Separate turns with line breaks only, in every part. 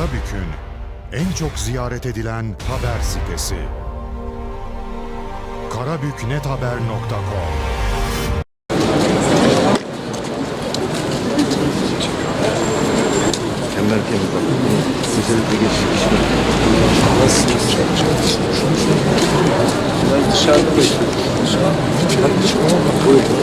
Karabük'ün en çok ziyaret edilen haber sitesi. karabüknethaber.com
Kemer kemer bak. Özellikle geçmiş kişiler. Nasılsınız? Ben dışarıda bekliyorum. Hadi çıkalım. Buyurun.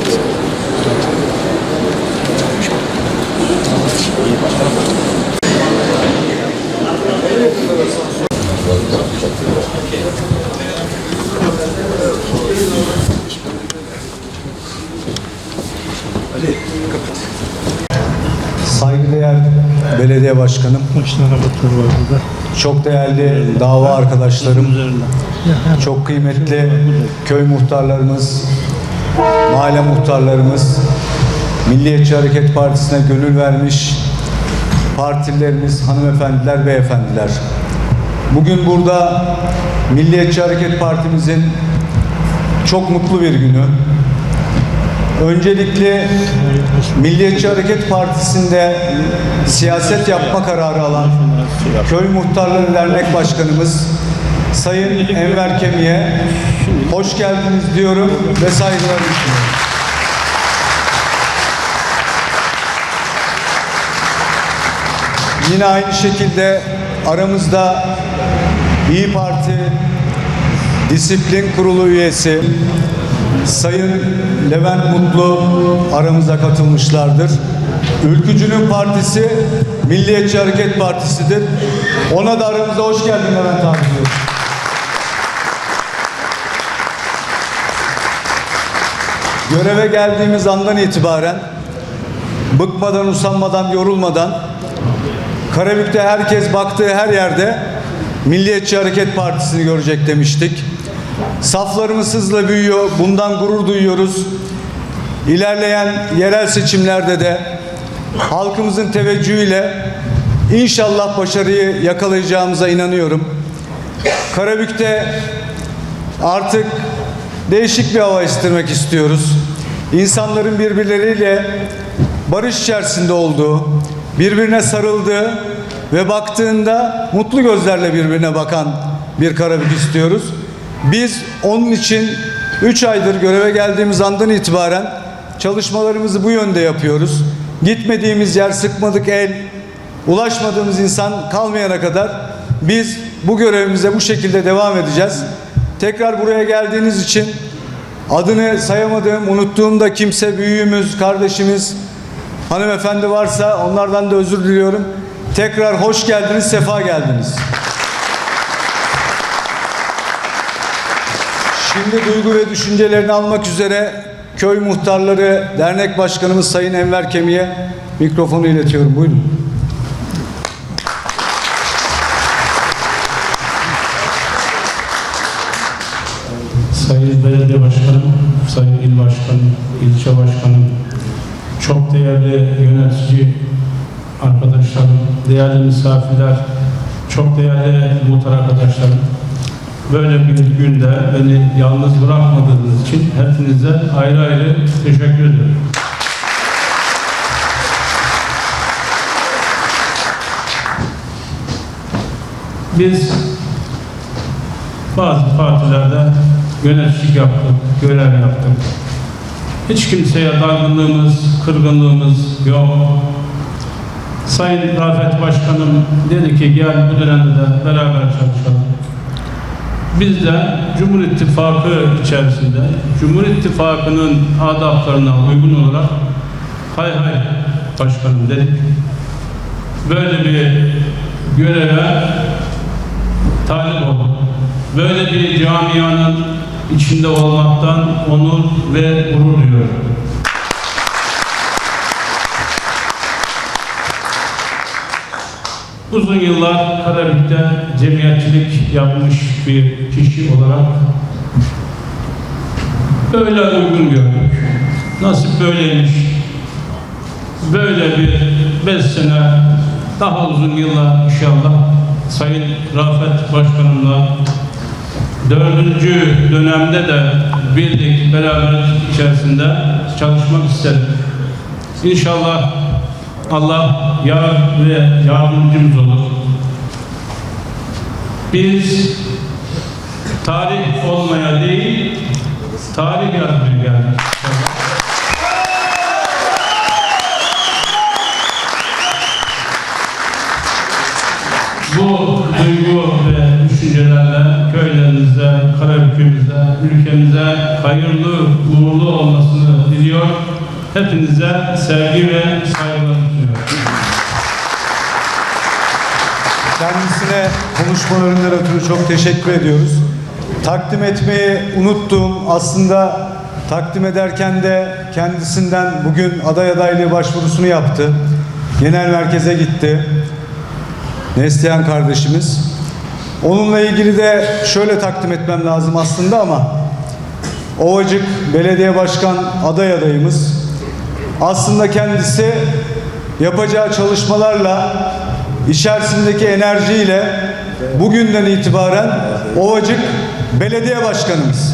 Saygıdeğer belediye başkanım, çok değerli dava arkadaşlarım, çok kıymetli köy muhtarlarımız, mahalle muhtarlarımız, Milliyetçi Hareket Partisi'ne gönül vermiş partililerimiz, hanımefendiler, beyefendiler. Bugün burada Milliyetçi Hareket Partimizin çok mutlu bir günü. Öncelikle Milliyetçi Hareket Partisi'nde siyaset yapma kararı alan Köy Muhtarları Dernek Başkanımız Sayın Enver Kemi'ye hoş geldiniz diyorum ve saygılarımı sunuyorum. Yine aynı şekilde aramızda İyi Parti Disiplin Kurulu üyesi Sayın Levent Mutlu aramıza katılmışlardır. Ülkücünün partisi Milliyetçi Hareket Partisi'dir. Ona da aramıza hoş geldin Levent abi diyorum. Göreve geldiğimiz andan itibaren bıkmadan, usanmadan, yorulmadan Karabük'te herkes baktığı her yerde Milliyetçi Hareket Partisi'ni görecek demiştik. Saflarımız hızla büyüyor. Bundan gurur duyuyoruz. İlerleyen yerel seçimlerde de halkımızın teveccühüyle inşallah başarıyı yakalayacağımıza inanıyorum. Karabük'te artık değişik bir hava istirmek istiyoruz. İnsanların birbirleriyle barış içerisinde olduğu, birbirine sarıldığı ve baktığında mutlu gözlerle birbirine bakan bir Karabük istiyoruz. Biz onun için 3 aydır göreve geldiğimiz andan itibaren çalışmalarımızı bu yönde yapıyoruz. Gitmediğimiz yer sıkmadık el, ulaşmadığımız insan kalmayana kadar biz bu görevimize bu şekilde devam edeceğiz. Tekrar buraya geldiğiniz için adını sayamadığım, unuttuğum da kimse, büyüğümüz, kardeşimiz, hanımefendi varsa onlardan da özür diliyorum. Tekrar hoş geldiniz, sefa geldiniz. Şimdi duygu ve düşüncelerini almak üzere köy muhtarları dernek başkanımız Sayın Enver Kemi'ye mikrofonu iletiyorum. Buyurun.
Sayın Belediye Başkanım, Sayın İl Başkanım, İlçe Başkanım, çok değerli yönetici arkadaşlarım, değerli misafirler, çok değerli muhtar arkadaşlarım. Böyle bir günde beni yalnız bırakmadığınız için hepinize ayrı ayrı teşekkür ediyorum. Biz bazı partilerde yöneticilik yaptık, görev yaptık. Hiç kimseye dargınlığımız, kırgınlığımız yok. Sayın Rafet Başkanım dedi ki gel bu dönemde de beraber çalışalım. Biz de Cumhur İttifakı içerisinde Cumhur İttifakı'nın adaplarına uygun olarak hay hay başkanım dedik. Böyle bir göreve talip olduk. Böyle bir camianın içinde olmaktan onur ve gurur duyuyorum. Uzun yıllar Karabük'te cemiyetçilik yapmış bir kişi olarak böyle uygun gördük. Nasip böyleymiş. Böyle bir beş sene daha uzun yıllar inşallah Sayın Rafet Başkanımla dördüncü dönemde de birlik beraber içerisinde çalışmak isterim. İnşallah Allah yar ve yardımcımız olur. Biz tarih olmaya değil, tarih yazmaya geldik. Bu ülkemize hayırlı, uğurlu olmasını diliyor. Hepinize sevgi ve saygılarımı sunuyorum.
Kendisine konuşmalarından ötürü çok teşekkür ediyoruz. Takdim etmeyi unuttuğum aslında takdim ederken de kendisinden bugün aday adaylığı başvurusunu yaptı. Genel merkeze gitti. Neslihan kardeşimiz. Onunla ilgili de şöyle takdim etmem lazım aslında ama Ovacık Belediye Başkan aday adayımız aslında kendisi yapacağı çalışmalarla içerisindeki enerjiyle bugünden itibaren Ovacık Belediye Başkanımız.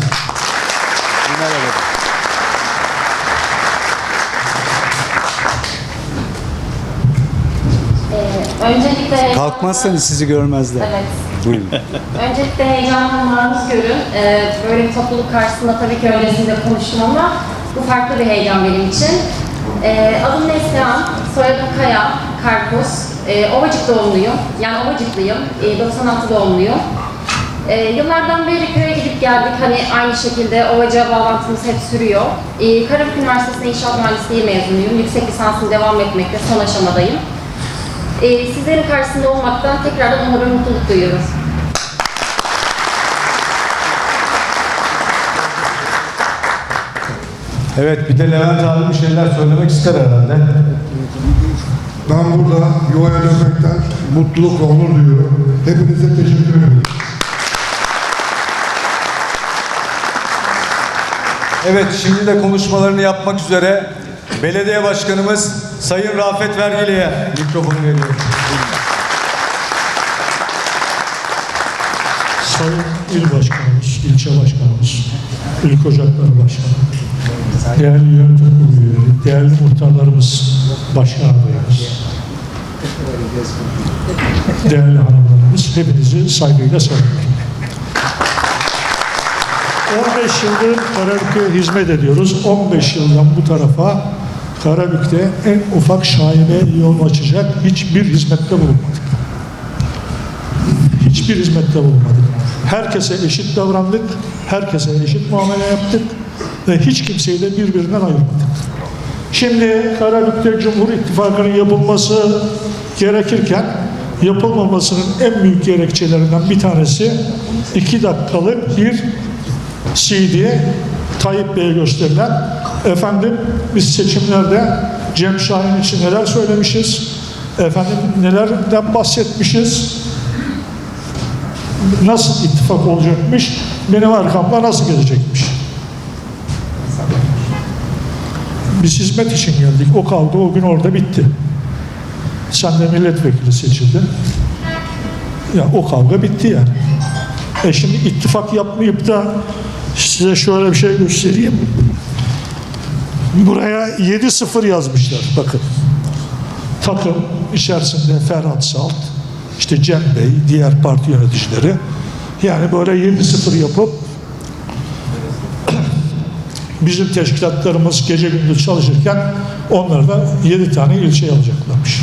Öncelikle
Kalkmazsanız sizi görmezler.
Evet.
Buyurun.
Öncelikle heyecanlı maruz görün. Ee, böyle bir topluluk karşısında tabii ki öylesinde konuştum ama bu farklı bir heyecan benim için. Ee, adım Neslihan, soyadım Kaya, Karpuz. Ee, Ovacık doğumluyum. Yani Ovacıklıyım. Ee, 96 doğumluyum. Ee, yıllardan beri köye gidip geldik. Hani aynı şekilde Ovacık'a bağlantımız hep sürüyor. Ee, Karabük Üniversitesi'nde İnşaat Mühendisliği mezunuyum. Yüksek lisansım devam etmekte. Son aşamadayım. Ee, sizlerin karşısında olmaktan tekrardan onur ve mutluluk duyuyoruz.
Evet bir de Levent abi bir şeyler söylemek ister herhalde.
Ben burada yuvaya dönmekten mutluluk ve onur duyuyorum. Hepinize teşekkür ederim.
Evet şimdi de konuşmalarını yapmak üzere belediye başkanımız Sayın Rafet Vergili'ye mikrofonu veriyorum.
Sayın İl Başkanımız, ilçe başkanımız, İl Ocakları Başkanı, değerli yönetim kurulu üyeleri, değerli muhtarlarımız, başkan adayımız, değerli hanımlarımız, hepinizi saygıyla selamlıyorum. 15 yıldır Karabük'e hizmet ediyoruz. 15 yıldan bu tarafa Karabük'te en ufak şaibe yol açacak hiçbir hizmette bulunmadık hiçbir hizmette bulunmadık. Herkese eşit davrandık, herkese eşit muamele yaptık ve hiç kimseyi de birbirinden ayırmadık. Şimdi Karabük'te Cumhur İttifakı'nın yapılması gerekirken yapılmamasının en büyük gerekçelerinden bir tanesi iki dakikalık bir CD Tayyip Bey'e gösterilen efendim biz seçimlerde Cem Şahin için neler söylemişiz efendim nelerden bahsetmişiz nasıl ittifak olacakmış, benim arkamda nasıl gelecekmiş. Biz hizmet için geldik. O kavga o gün orada bitti. Sen de milletvekili seçildin. Ya o kavga bitti yani. E şimdi ittifak yapmayıp da size şöyle bir şey göstereyim. Buraya 7-0 yazmışlar. Bakın. Takım içerisinde Ferhat Salt, işte Cem Bey, diğer parti yöneticileri. Yani böyle 7-0 yapıp bizim teşkilatlarımız gece gündüz çalışırken onlar da 7 tane ilçe alacaklarmış.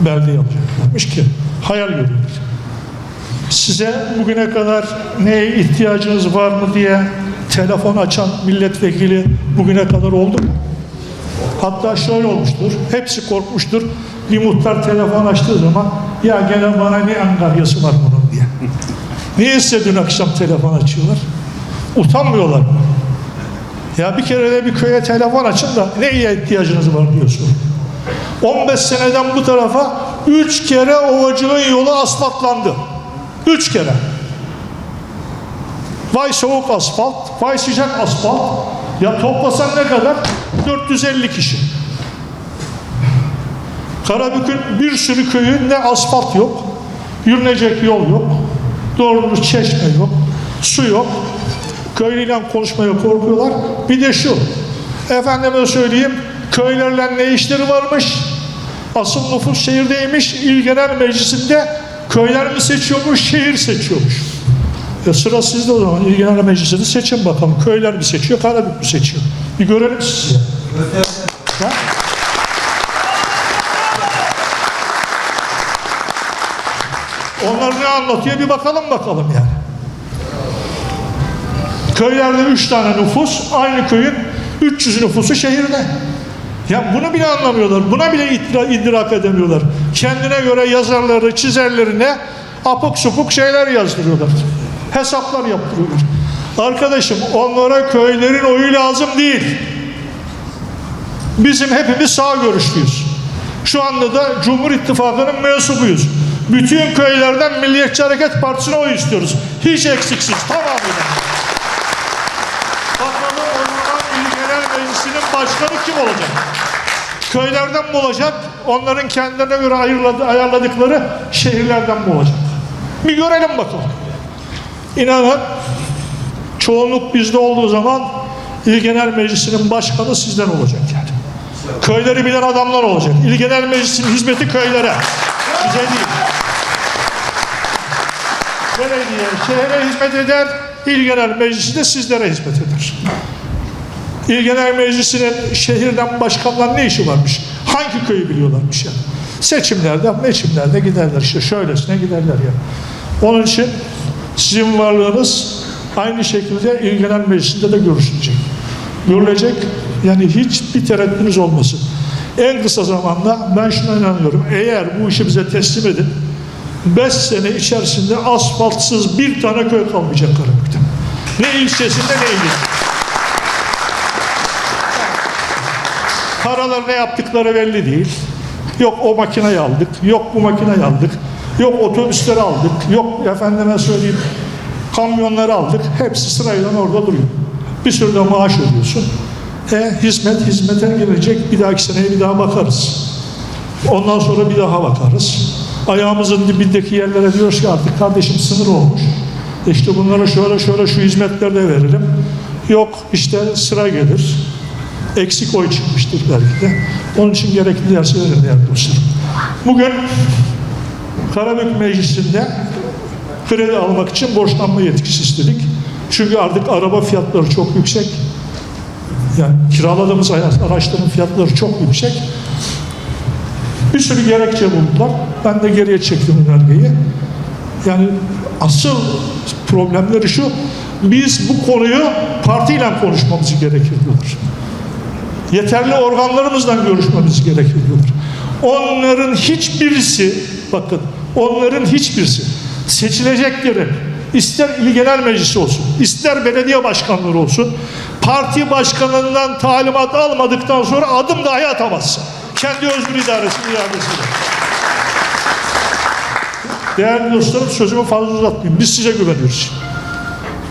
Belde alacaklarmış ki hayal görüyoruz. Size bugüne kadar neye ihtiyacınız var mı diye telefon açan milletvekili bugüne kadar oldu mu? Hatta şöyle olmuştur, hepsi korkmuştur. Bir muhtar telefon açtığı zaman ya gene bana ne angaryası var bunun diye. Niye size dün akşam telefon açıyorlar? Utanmıyorlar mı? Ya bir kere de bir köye telefon açın da neye ihtiyacınız var diyorsun. 15 seneden bu tarafa 3 kere ovacığın yolu asfaltlandı. 3 kere. Vay soğuk asfalt, vay sıcak asfalt. Ya toplasan ne kadar? 450 kişi. Karabük'ün bir sürü köyünde asfalt yok. Yürünecek yol yok. Doğru çeşme yok. Su yok. Köylüyle konuşmaya korkuyorlar. Bir de şu. Efendime söyleyeyim. Köylerle ne işleri varmış? Asıl nüfus şehirdeymiş. İl Genel Meclisi'nde Köyler mi seçiyormuş, şehir seçiyormuş. E sıra sizde o zaman. İl Genel Meclisi'ni seçin bakalım. Köyler mi seçiyor, Karabük mü seçiyor? Bir görelim sizi. Ha? Onlar ne anlatıyor bir bakalım bakalım yani. Köylerde üç tane nüfus, aynı köyün 300 nüfusu şehirde. Ya bunu bile anlamıyorlar, buna bile idrak edemiyorlar. Kendine göre yazarları, çizerlerine apuk supuk şeyler yazdırıyorlar. Hesaplar yaptırıyorlar. Arkadaşım onlara köylerin oyu lazım değil. Bizim hepimiz sağ görüşlüyüz. Şu anda da Cumhur İttifakı'nın mensubuyuz. Bütün köylerden Milliyetçi Hareket Partisi'ne oy istiyoruz. Hiç eksiksiz, tamamıyla. Bakalım o zaman İl Genel Meclisi'nin başkanı kim olacak? Köylerden mi olacak? Onların kendilerine göre ayarladıkları şehirlerden mi olacak? Bir görelim bakalım. İnanın çoğunluk bizde olduğu zaman İl Genel Meclisi'nin başkanı sizden olacak yani. Köyleri bilen adamlar olacak. İl Genel Meclisi'nin hizmeti köylere. Bize değil. Belediye şehre hizmet eder, İl Genel Meclisi de sizlere hizmet eder. İl Genel Meclisi'nin şehirden başkanlar ne işi varmış? Hangi köyü biliyorlarmış yani? Seçimlerde, meçimlerde giderler işte şöylesine giderler ya. Onun için sizin varlığınız aynı şekilde İl Genel Meclisi'nde de görüşülecek. Görülecek yani hiçbir tereddütünüz olmasın. En kısa zamanda ben şuna inanıyorum. Eğer bu işi bize teslim edin 5 sene içerisinde asfaltsız bir tane köy kalmayacak Karabük'te. Ne ilçesinde ne ilinde. Paralar ne yaptıkları belli değil. Yok o makineyi aldık, yok bu makineyi aldık, yok otobüsleri aldık, yok efendime söyleyeyim kamyonları aldık. Hepsi sırayla orada duruyor. Bir sürü de maaş ödüyorsun. E hizmet hizmete girecek. Bir dahaki seneye bir daha bakarız. Ondan sonra bir daha bakarız. Ayağımızın dibindeki yerlere diyoruz ki artık kardeşim sınır olmuş. İşte bunlara şöyle şöyle şu hizmetler de verelim. Yok işte sıra gelir. Eksik oy çıkmıştır belki de. Onun için gerekli verin değerli dostlarım. Bugün Karabük Meclisi'nde kredi almak için borçlanma yetkisi istedik. Çünkü artık araba fiyatları çok yüksek. Yani kiraladığımız araçların fiyatları çok yüksek. Bir sürü gerekçe buldular. Ben de geriye çektim önergeyi. Yani asıl problemleri şu, biz bu konuyu partiyle konuşmamız gerekir diyorlar. Yeterli organlarımızla görüşmemiz gerekir diyorlar. Onların hiçbirisi, bakın onların hiçbirisi seçilecekleri ister il meclisi olsun, ister belediye başkanları olsun, parti başkanından talimat almadıktan sonra adım dahi atamazsın. Kendi özgür idaresi iadesiyle. Değerli dostlarım sözümü fazla uzatmayayım. Biz size güveniyoruz.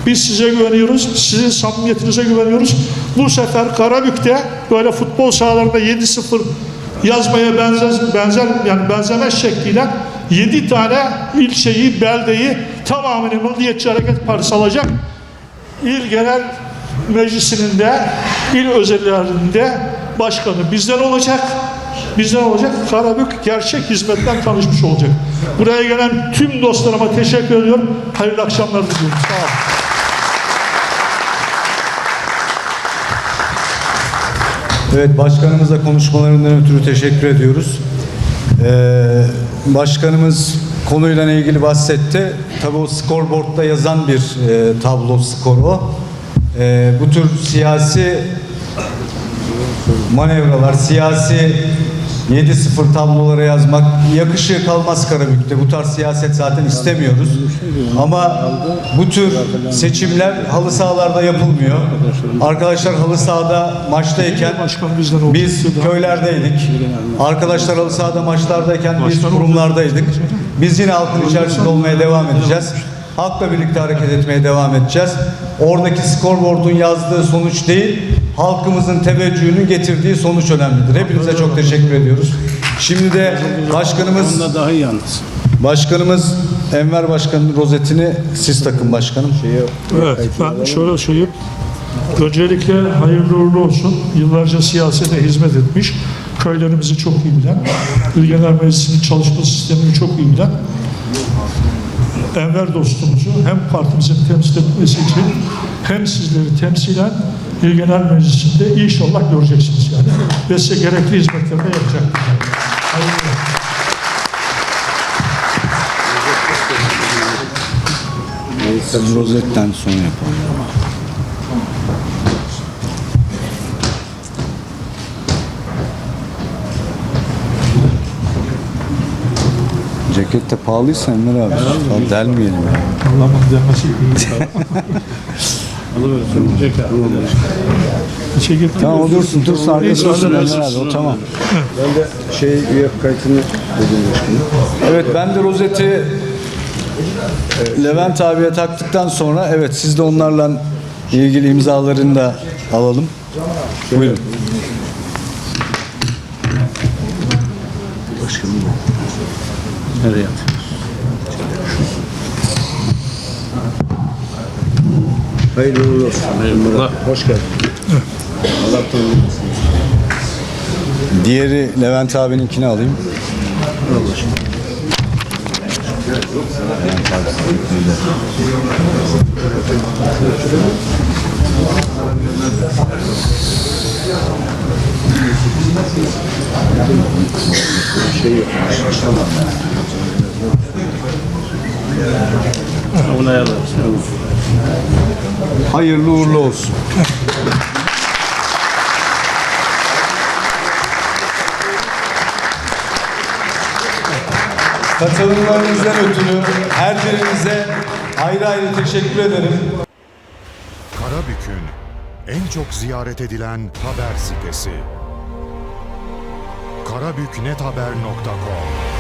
Biz size güveniyoruz. Sizin samimiyetinize güveniyoruz. Bu sefer Karabük'te böyle futbol sahalarında 7-0 yazmaya benzer, benzer yani benzemez şekliyle 7 tane ilçeyi, beldeyi tamamını Milliyetçi Hareket Partisi alacak. İl Genel Meclisi'nin de il özelliklerinde başkanı bizden olacak. Bizden olacak. Karabük gerçek hizmetten tanışmış olacak. Buraya gelen tüm dostlarıma teşekkür ediyorum. Hayırlı akşamlar diliyorum. Sağ olun.
Evet başkanımıza konuşmalarından ötürü teşekkür ediyoruz. Ee, başkanımız konuyla ilgili bahsetti. Tabii o skorboardda yazan bir e, tablo skor o. Ee, bu tür siyasi manevralar, siyasi 7-0 tablolara yazmak yakışığı kalmaz Karabük'te. Bu tarz siyaset zaten istemiyoruz. Ama bu tür seçimler halı sahalarda yapılmıyor. Arkadaşlar halı sahada maçtayken biz köylerdeydik. Arkadaşlar halı sahada maçlardayken biz kurumlardaydık. Biz yine halkın içerisinde olmaya devam edeceğiz. Halkla birlikte hareket etmeye devam edeceğiz. Oradaki skorboardun yazdığı sonuç değil, halkımızın teveccühünün getirdiği sonuç önemlidir. Hepinize çok teşekkür ediyoruz. Şimdi de başkanımız
daha yalnız.
başkanımız Enver Başkan'ın rozetini siz takın başkanım.
Evet, ben şöyle söyleyeyim. Öncelikle hayırlı uğurlu olsun. Yıllarca siyasete hizmet etmiş, köylerimizi çok iyi bilen, İl Genel Meclisi'nin çalışma sistemini çok iyi bilen Enver dostumuzu hem partimizin temsil etmesi için hem sizleri temsilen İl Genel Meclisi'nde inşallah göreceksiniz yani. Ve size gerekli hizmetleri de yapacaktır. Hayırlı.
Tabii rozetten sonra yapalım. Ceket de pahalıysa Enver abi. Delmeyelim ya.
Allah'ım demesi iyi. Çekil.
Tamam o dursun dursun arkadaşlar dursun Enver abi o tamam.
Ben de şey üye kayıtını dedim.
Evet ben de rozeti e, Levent abiye taktıktan sonra evet siz de onlarla ilgili imzalarını da alalım. Buyurun.
Başkanım Nereye atıyoruz? Hayırlı uğurlu olsun. Hayırlı Hoş geldin. Allah tanrı
Diğeri Levent abininkini alayım.
Onu ayarlarız.
Hayırlı uğurlu olsun. Katılımlarınızdan ötürü her birinize ayrı ayrı teşekkür ederim.
Karabük'ün en çok ziyaret edilen haber sitesi. karabüknethaber.com